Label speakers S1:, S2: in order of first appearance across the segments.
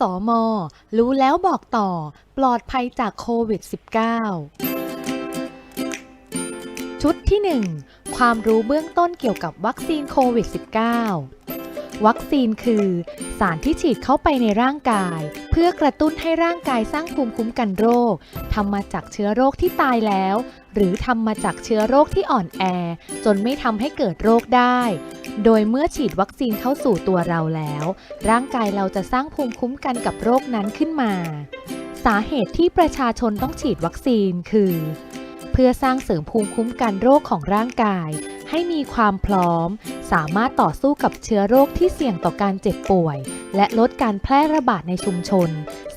S1: สมรู้แล้วบอกต่อ ปลอดภัยจากโควิด -19 ชุดที่ 1 ความรู้เบื้องต้นเกี่ยวกับวัคซีนโควิด -19 วัคซีนคือ สารที่ฉีดเข้าไปในร่างกาย เพื่อกระตุ้นให้ร่างกายสร้างภูมิคุ้มกันโรคทำมาจากเชื้อโรคที่ตายแล้ว หรือทำมาจากเชื้อโรคที่อ่อนแอ จนไม่ทำให้เกิดโรคได้ โดยเมื่อฉีดวัคซีนเข้าสู่ตัวเราแล้ว ร่างกายเราจะสร้างภูมิคุ้มกันกับโรคนั้นขึ้นมา สาเหตุที่ประชาชนต้องฉีดวัคซีนคือ เพื่อสร้างเสริมภูมิคุ้มกันโรคของร่างกาย ให้มีความพร้อม สามารถต่อสู้กับเชื้อโรคที่เสี่ยงต่อการเจ็บป่วย และลดการแพร่ระบาดในชุมชน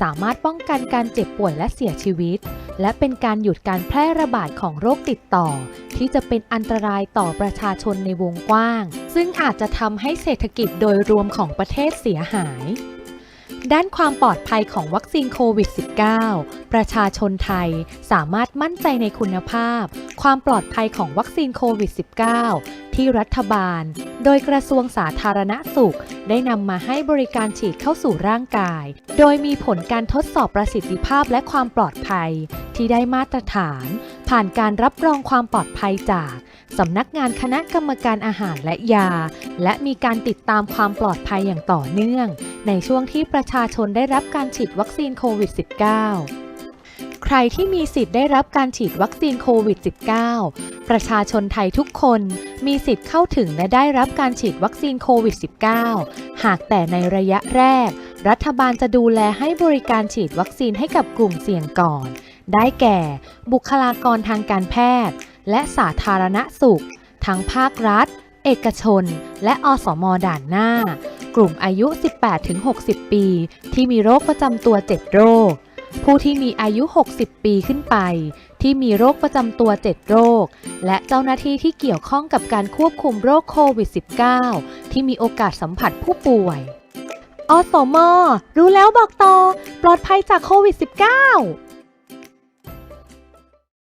S1: สามารถป้องกันการเจ็บป่วยและเสียชีวิต และเป็นการหยุดการแพร่ระบาดของโรคติดต่อ ที่จะเป็นอันตรายต่อประชาชนในวงกว้าง ซึ่งอาจจะทำให้เศรษฐกิจโดยรวมของประเทศเสียหาย ด้านความปลอดภัยของวัคซีนโควิด -19 ประชาชนไทยสามารถมั่นใจในคุณภาพ ความปลอดภัยของวัคซีนโควิด -19 ที่รัฐบาล โดยกระทรวงสาธารณสุข ได้นำมาให้บริการฉีดเข้าสู่ร่างกาย โดยมีผลการทดสอบประสิทธิภาพและความปลอดภัย ที่ได้มาตรฐาน ผ่านการรับรองความปลอดภัยจากสำนักงานคณะกรรมการอาหารและยา และมีการติดตามความปลอดภัยอย่างต่อเนื่อง ในช่วงที่ประชาชนได้รับการฉีดวัคซีนโควิด -19 ใครที่มีสิทธิ์ได้รับการฉีดวัคซีนโควิด -19 ประชาชนไทยทุกคนมีสิทธิ์เข้าถึงและได้รับการฉีดวัคซีนโควิด -19 หากแต่ในระยะแรก รัฐบาลจะดูแลให้บริการฉีดวัคซีนให้กับกลุ่มเสี่ยงก่อน ได้แก่ บุคลากรทางการแพทย์ และสาธารณสุข ทั้งภาครัฐ เอกชน และอสมด่านหน้า กลุ่มอายุ 18-60 ปี ที่มีโรคประจำตัว 7 โรค ผู้ที่มีอายุ 60 ปีขึ้นไป ที่มีโรคประจำตัว 7 โรค และเจ้าหน้าที่ที่เกี่ยวข้องกับการควบคุมโรคโควิด -19 ที่มีโอกาสสัมผัสผู้ป่วย อสม รู้แล้วบอกต่อ ปลอดภัยจากโควิด -19